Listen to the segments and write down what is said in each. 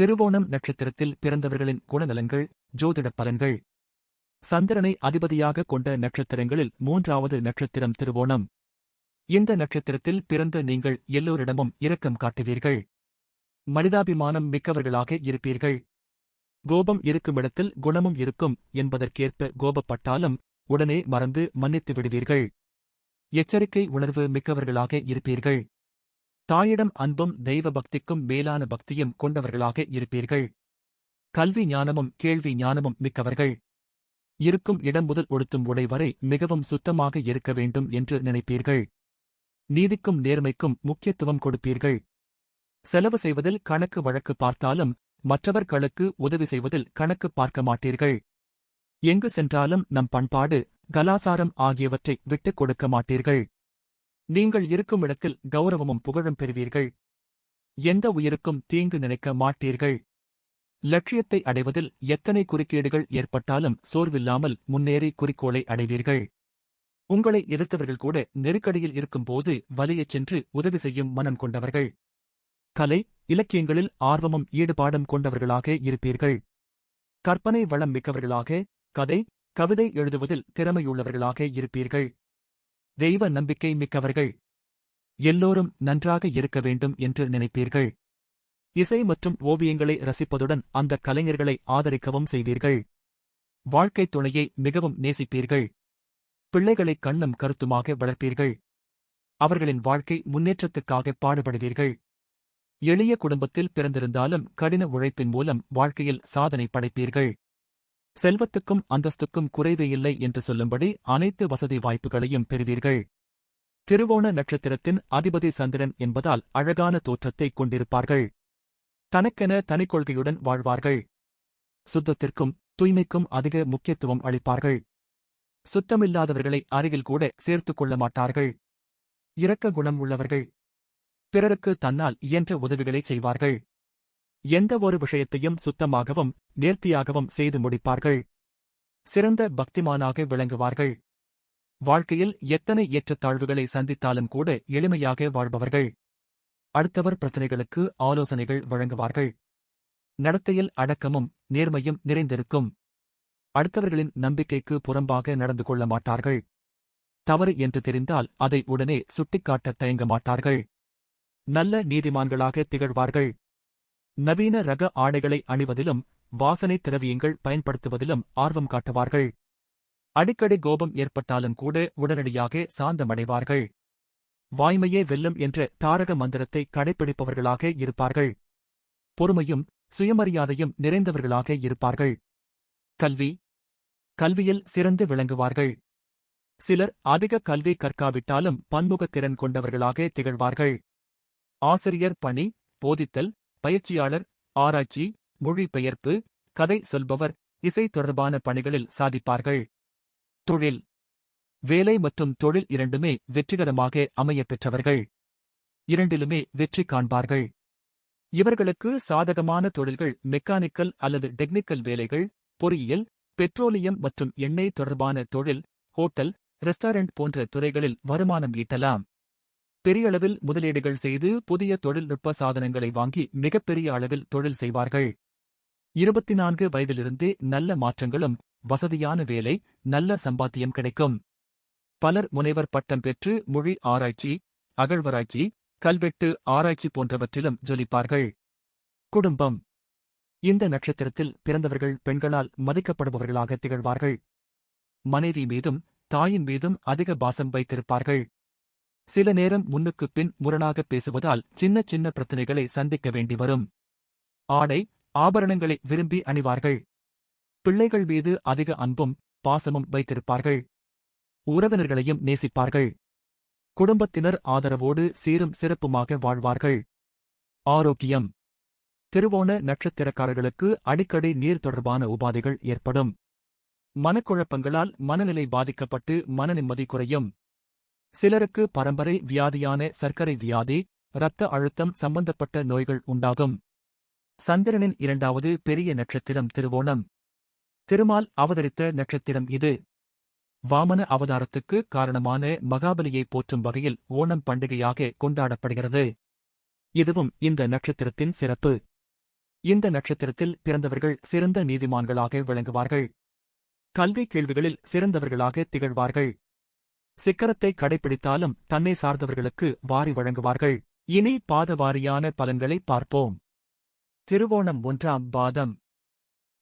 திருவோணம் நட்சத்திரத்தில் பிறந்தவர்களின் குணநலன்கள் ஜோதிட பலன்கள். சந்திரனை அதிபதியாக கொண்ட நட்சத்திரங்களில் மூன்றாவது நட்சத்திரம் திருவோணம். இந்த நட்சத்திரத்தில் பிறந்த நீங்கள் எல்லோரிடமும் இரக்கம் காட்டுவீர்கள். மனிதாபிமானம் மிக்கவர்களாக இருப்பீர்கள். கோபம் இருக்குமிடத்தில் குணமும் இருக்கும் என்பதற்கேற்ப கோபப்பட்டாலும் உடனே மறந்து மன்னித்து விடுவீர்கள் எச்சரிக்கை உணர்வு மிக்கவர்களாக இருப்பீர்கள். தாயிடம் அன்பும் தெய்வ பக்திக்கும் மேலான பக்தியும் கொண்டவர்களாக இருப்பீர்கள். கல்வி ஞானமும் கேள்வி ஞானமும் மிக்கவர்கள். இருக்கும் இடம் முதல் ஒடுத்தும் உடை வரை மிகவும் சுத்தமாக இருக்க வேண்டும் என்று நினைப்பீர்கள். நீதிக்கும் நேர்மைக்கும் முக்கியத்துவம் கொடுப்பீர்கள். செலவு செய்வதில் கணக்கு வழக்கு பார்த்தாலும் மற்றவர்களுக்கு உதவி செய்வதில் கணக்கு பார்க்க மாட்டீர்கள். எங்கு சென்றாலும் நம் பண்பாடு கலாசாரம் ஆகியவற்றை விட்டுக் கொடுக்க மாட்டீர்கள். நீங்கள் இருக்கும் இடத்தில் கௌரவமும் புகழும் பெறுவீர்கள். எந்த உயிருக்கும் தீங்கு நினைக்க மாட்டீர்கள். லட்சியத்தை அடைவதில் எத்தனை குறுக்கீடுகள் ஏற்பட்டாலும் சோர்வில்லாமல் முன்னேறி குறிக்கோளை அடைவீர்கள். உங்களை எதிர்த்தவர்கள் கூட நெருக்கடியில் இருக்கும்போது வலியச் சென்று உதவி செய்யும் மனம் கொண்டவர்கள். கலை இலக்கியங்களில் ஆர்வமும் ஈடுபாடும் கொண்டவர்களாக இருப்பீர்கள். கற்பனை வளம் மிக்கவர்களாக கதை கவிதை எழுதுவதில் திறமையுள்ளவர்களாக இருப்பீர்கள். தெய்வ நம்பிக்கை மிக்கவர்கள். எல்லோரும் நன்றாக இருக்க வேண்டும் என்று நினைப்பீர்கள். இசை மற்றும் ஓவியங்களை ரசிப்பதுடன் அந்த கலைஞர்களை ஆதரிக்கவும் செய்வீர்கள். வாழ்க்கைத் துணையை மிகவும் நேசிப்பீர்கள். பிள்ளைகளை கண்ணும் கருத்துமாக வளர்ப்பீர்கள். அவர்களின் வாழ்க்கை முன்னேற்றத்துக்காக பாடுபடுவீர்கள். எளிய குடும்பத்தில் பிறந்திருந்தாலும் கடின உழைப்பின் மூலம் வாழ்க்கையில் சாதனை படைப்பீர்கள். செல்வத்துக்கும் அந்தஸ்துக்கும் குறைவே இல்லை என்று சொல்லும்படி அனைத்து வசதி வாய்ப்புகளையும் பெறுவீர்கள். திருவோண நட்சத்திரத்தின் அதிபதி சந்திரன் என்பதால் அழகான தோற்றத்தைக் கொண்டிருப்பார்கள். தனக்கென தனிக்கொள்கையுடன் வாழ்வார்கள். சுத்தத்திற்கும் தூய்மைக்கும் அதிக முக்கியத்துவம் அளிப்பார்கள். சுத்தமில்லாதவர்களை அருகில் கூட சேர்த்துக் கொள்ள மாட்டார்கள். இரக்க குணம் உள்ளவர்கள். பிறருக்கு தன்னால் இயன்ற உதவிகளை செய்வார்கள். எந்த ஒரு விஷயத்தையும் சுத்தமாகவும் நேர்த்தியாகவும் செய்து முடிப்பார்கள். சிறந்த பக்திமானாக விளங்குவார்கள். வாழ்க்கையில் எத்தனை ஏற்றத்தாழ்வுகளை சந்தித்தாலும் கூட எளிமையாக வாழ்பவர்கள். அடுத்தவர் பிரச்சனைகளுக்கு ஆலோசனைகள் வழங்குவார்கள். நடத்தையில் அடக்கமும் நேர்மையும் நிறைந்திருக்கும். அடுத்தவர்களின் நம்பிக்கைக்கு புறம்பாக நடந்து கொள்ள மாட்டார்கள். தவறு என்று தெரிந்தால் அதை உடனே சுட்டிக்காட்ட தயங்க மாட்டார்கள். நல்ல நீதிமான்களாக திகழ்வார்கள். நவீன ரக ஆடைகளை அணிவதிலும் வாசனை திரவியங்கள் பயன்படுத்துவதிலும் ஆர்வம் காட்டுவார்கள். அடிக்கடி கோபம் ஏற்பட்டாலும் கூட உடனடியாக சாந்தமடைவார்கள். வாய்மையே வெல்லும் என்ற தாரக மந்திரத்தை கடைப்பிடிப்பவர்களாக இருப்பார்கள். பொறுமையும் சுயமரியாதையும் நிறைந்தவர்களாக இருப்பார்கள். கல்வி. கல்வியில் சிறந்து விளங்குவார்கள். சிலர் அதிக கல்வி கற்காவிட்டாலும் பன்முகத்திறன் கொண்டவர்களாக திகழ்வார்கள். ஆசிரியர் பணி போதித்தல் பயிற்சியாளர் ஆராய்ச்சி மொழிபெயர்ப்பு கதை சொல்பவர் இசை தொடர்பான பணிகளில் சாதிப்பார்கள். தொழில். வேலை மற்றும் தொழில் இரண்டுமே வெற்றிகரமாக அமையப் பெற்றவர்கள். இரண்டிலுமே வெற்றி காண்பார்கள். இவர்களுக்கு சாதகமான தொழில்கள் மெக்கானிக்கல் அல்லது டெக்னிக்கல் வேலைகள் பொறியியல் பெட்ரோலியம் மற்றும் எண்ணெய் தொடர்பான தொழில் ஹோட்டல் ரெஸ்டாரண்ட் போன்ற துறைகளில் வருமானம் ஈட்டலாம். பெரிய அளவில் முதலீடுகள் செய்து புதிய தொழில்நுட்ப சாதனங்களை வாங்கி மிகப்பெரிய அளவில் தொழில் செய்வார்கள். இருபத்தி நான்கு வயதிலிருந்தே நல்ல மாற்றங்களும் வசதியான வேலை நல்ல சம்பாத்தியம் கிடைக்கும். பலர் முனைவர் பட்டம் பெற்று மொழி ஆராய்ச்சி அகழ்வராய்ச்சி கல்வெட்டு ஆராய்ச்சி போன்றவற்றிலும் ஜொலிப்பார்கள். குடும்பம். இந்த நட்சத்திரத்தில் பிறந்தவர்கள் பெண்களால் மதிக்கப்படுபவர்களாக திகழ்வார்கள். மனைவி மீதும் தாயின் மீதும் அதிக பாசம் வைத்திருப்பார்கள். சில நேரம் முன்னுக்குப் பின் முரணாக பேசுவதால் சின்ன சின்ன பிரச்சனைகளை சந்திக்க வேண்டி வரும். ஆடை ஆபரணங்களை விரும்பி அணிவார்கள். பிள்ளைகள் மீது அதிக அன்பும் பாசமும் வைத்திருப்பார்கள். உறவினர்களையும் நேசிப்பார்கள். குடும்பத்தினர் ஆதரவோடு சீரும் சிறப்புமாக வாழ்வார்கள். ஆரோக்கியம். திருவோண நட்சத்திரக்காரர்களுக்கு அடிக்கடி நீர் தொடர்பான உபாதைகள் ஏற்படும். மனக்குழப்பங்களால் மனநிலை பாதிக்கப்பட்டு மனநிம்மதி குறையும். சிலருக்கு பரம்பரை வியாதியான சர்க்கரை வியாதி இரத்த அழுத்தம் சம்பந்தப்பட்ட நோய்கள் உண்டாகும். சந்திரனின் இரண்டாவது பெரிய நட்சத்திரம் திருவோணம். திருமால் அவதரித்த நட்சத்திரம் இது. வாமன அவதாரத்துக்கு காரணமான மகாபலியை போற்றும் வகையில் ஓணம் பண்டிகையாக கொண்டாடப்படுகிறது. இதுவும் இந்த நட்சத்திரத்தின் சிறப்பு. இந்த நட்சத்திரத்தில் பிறந்தவர்கள் சிறந்த நீதிமான்களாக விளங்குவார்கள். கல்வி கேள்விகளில் சிறந்தவர்களாக திகழ்வார்கள். சிக்கரத்தை கடைபிடித்தாலும் தன்னை சார்ந்தவர்களுக்கு வாரி வழங்குவார்கள். இனி பாதவாரியான பலன்களை பார்ப்போம். திருவோணம் ஒன்றாம் பாதம்.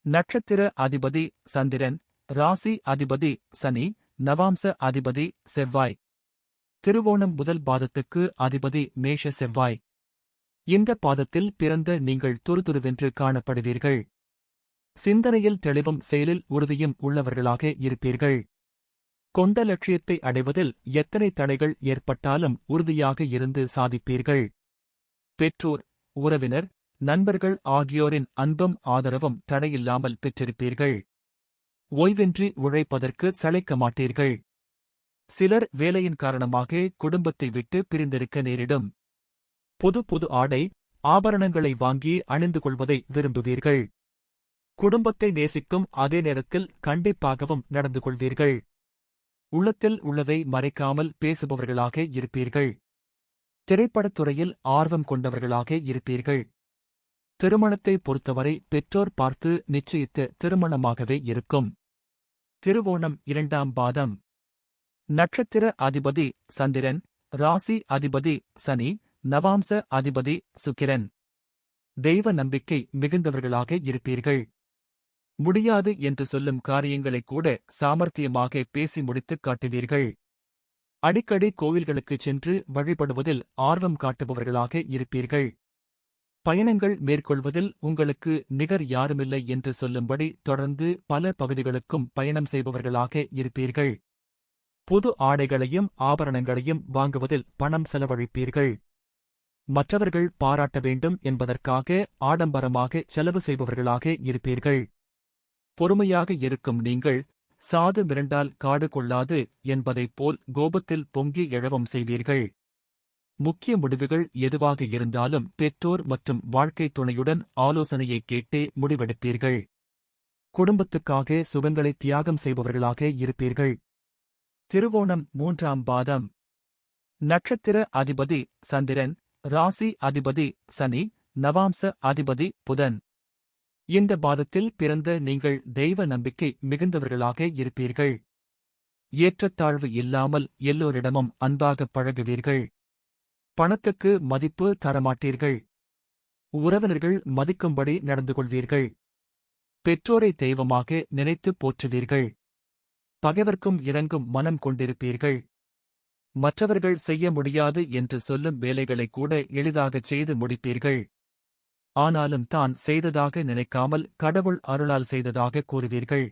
நட்சத்திர அதிபதி சந்திரன் ராசி அதிபதி சனி நவாம்ச அதிபதி செவ்வாய். திருவோணம் முதல் பாதத்துக்கு அதிபதி மேஷ செவ்வாய். இந்த பாதத்தில் பிறந்த நீங்கள் துருதுருவென்று காணப்படுவீர்கள். சிந்தனையில் தெளிவும் செயலில் உறுதியும் உள்ளவர்களாக இருப்பீர்கள். கொண்ட லட்சியத்தை அடைவதில் எத்தனை தடைகள் ஏற்பட்டாலும் உறுதியாக இருந்து சாதிப்பீர்கள். பெற்றோர் உறவினர் நண்பர்கள் ஆகியோரின் அன்பும் ஆதரவும் தடையில்லாமல் பெற்றிருப்பீர்கள். ஓய்வின்றி உழைப்பதற்கு சளைக்க மாட்டீர்கள். சிலர் வேலையின் காரணமாக குடும்பத்தை விட்டு பிரிந்திருக்க நேரிடும். புது புது ஆடை ஆபரணங்களை வாங்கி அணிந்து கொள்வதை விரும்புவீர்கள். குடும்பத்தை நேசிக்கும் அதே நேரத்தில் கண்டிப்பாகவும் நடந்து கொள்வீர்கள். உள்ளத்தில் உள்ளதை மறைக்காமல் பேசுபவர்களாக இருப்பீர்கள். திரைப்படத் துறையில் ஆர்வம் கொண்டவர்களாக இருப்பீர்கள். திருமணத்தை பொறுத்தவரை பெற்றோர் பார்த்து நிச்சயித்த திருமணமாகவே இருக்கும். திருவோணம் இரண்டாம் பாதம். நட்சத்திர அதிபதி சந்திரன் ராசி அதிபதி சனி நவாம்ச அதிபதி சுக்கிரன். தெய்வ நம்பிக்கை மிகுந்தவர்களாக இருப்பீர்கள். முடியாது என்று சொல்லும் காரியங்களைக் கூட சாமர்த்தியமாக பேசி முடித்துக் காட்டுவீர்கள். அடிக்கடி கோவில்களுக்குச் சென்று வழிபடுவதில் ஆர்வம் காட்டுபவர்களாக இருப்பீர்கள். பயணங்கள் மேற்கொள்வதில் உங்களுக்கு நிகர் யாருமில்லை என்று சொல்லும்படி தொடர்ந்து பல பகுதிகளுக்கும் பயணம் செய்பவர்களாக இருப்பீர்கள். புது ஆடைகளையும் ஆபரணங்களையும் வாங்குவதில் பணம் செலவழிப்பீர்கள். மற்றவர்கள் பாராட்ட வேண்டும் என்பதற்காக ஆடம்பரமாக செலவு செய்பவர்களாக இருப்பீர்கள். பொறுமையாக இருக்கும் நீங்கள் சாது மிரண்டால் காடு கொள்ளாது என்பதைப் போல் கோபத்தில் பொங்கி எழவும் செய்வீர்கள். முக்கிய முடிவுகள் எதுவாக இருந்தாலும் பெற்றோர் மற்றும் வாழ்க்கைத் துணையுடன் ஆலோசனையை கேட்டே முடிவெடுப்பீர்கள். குடும்பத்துக்காக சுகங்களை தியாகம் செய்பவர்களாக இருப்பீர்கள். திருவோணம் மூன்றாம் பாதம். நட்சத்திர அதிபதி சந்திரன் ராசி அதிபதி சனி நவாம்ச அதிபதி புதன். இந்த பாதத்தில் பிறந்த நீங்கள் தெய்வ நம்பிக்கை மிகுந்தவர்களாக இருப்பீர்கள். ஏற்றத்தாழ்வு இல்லாமல் எல்லோரிடமும் அன்பாக பழகுவீர்கள். பணத்துக்கு மதிப்பு தரமாட்டீர்கள். உறவினர்கள் மதிக்கும்படி நடந்து கொள்வீர்கள் பெற்றோரை தெய்வமாக நினைத்து போற்றுவீர்கள். பகைவர்க்கும் இறங்கும் மனம் கொண்டிருப்பீர்கள். மற்றவர்கள் செய்ய முடியாது என்று சொல்லும் வேலைகளை கூட எளிதாகச் செய்து முடிப்பீர்கள். ஆனாலும் தான் செய்ததாக நினைக்காமல் கடவுள் அருளால் செய்ததாக கூறுவீர்கள்.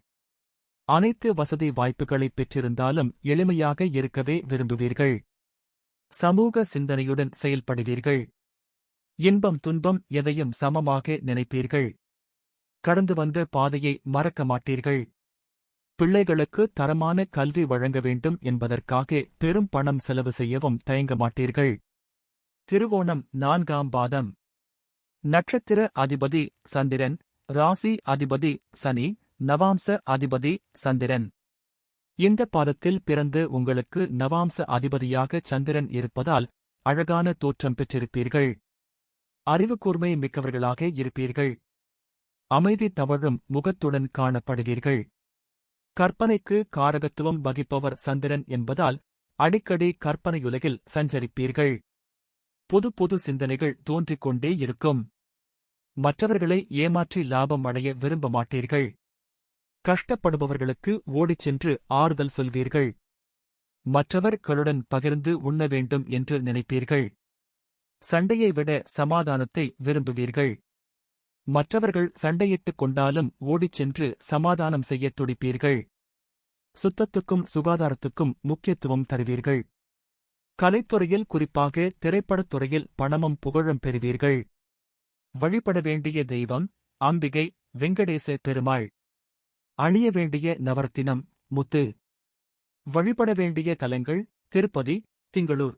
அனைத்து வசதி வாய்ப்புகளை பெற்றிருந்தாலும் எளிமையாக இருக்கவே விரும்புவீர்கள். சமூக சிந்தனையுடன் செயல்படுவீர்கள். இன்பம் துன்பம் எதையும் சமமாக நினைப்பீர்கள். கடந்து வந்த பாதையை மறக்க மாட்டீர்கள். பிள்ளைகளுக்கு தரமான கல்வி வழங்க வேண்டும் என்பதற்காக பெரும் பணம் செலவு செய்யவும் தயங்க மாட்டீர்கள். திருவோணம் நான்காம் பாதம். நட்சத்திர அதிபதி சந்திரன் ராசி அதிபதி சனி நவாம்ச அதிபதி சந்திரன். இந்த பாதத்தில் பிறந்து உங்களுக்கு நவாம்ச அதிபதியாக சந்திரன் இருப்பதால் அழகான தோற்றம் பெற்றிருப்பீர்கள். அறிவுக்கூர்மை மிக்கவர்களாக இருப்பீர்கள். அமைதி தவழும் முகத்துடன் காணப்படுவீர்கள். கற்பனைக்கு காரகத்துவம் வகிப்பவர் சந்திரன் என்பதால் அடிக்கடி கற்பனையுலகில் சஞ்சரிப்பீர்கள். புது புது சிந்தனைகள் தோன்றிக் கொண்டே இருக்கும். மற்றவர்களை ஏமாற்றி லாபம் அடைய விரும்ப மாட்டீர்கள். கஷ்டப்படுபவர்களுக்கு ஓடிச் சென்று ஆறுதல் சொல்வீர்கள். மற்றவர்களுடன் பகிர்ந்து உண்ண வேண்டும் என்று நினைப்பீர்கள். சண்டையை விட சமாதானத்தை விரும்புவீர்கள். மற்றவர்கள் சண்டையிட்டுக் கொண்டாலும் ஓடிச் சென்று சமாதானம் செய்யத் துடிப்பீர்கள். சுத்தத்துக்கும் சுகாதாரத்துக்கும் முக்கியத்துவம் தருவீர்கள். கலைத்துறையில் குறிப்பாக திரைப்படத் துறையில் பணமும் புகழும் பெறுவீர்கள். வழிபட வேண்டிய தெய்வம் அம்பிகை வெங்கடேச பெருமாள். அணிய வேண்டிய நவரத்தினம் முத்து. வழிபட வேண்டிய தலங்கள் திருப்பதி திங்களூர்.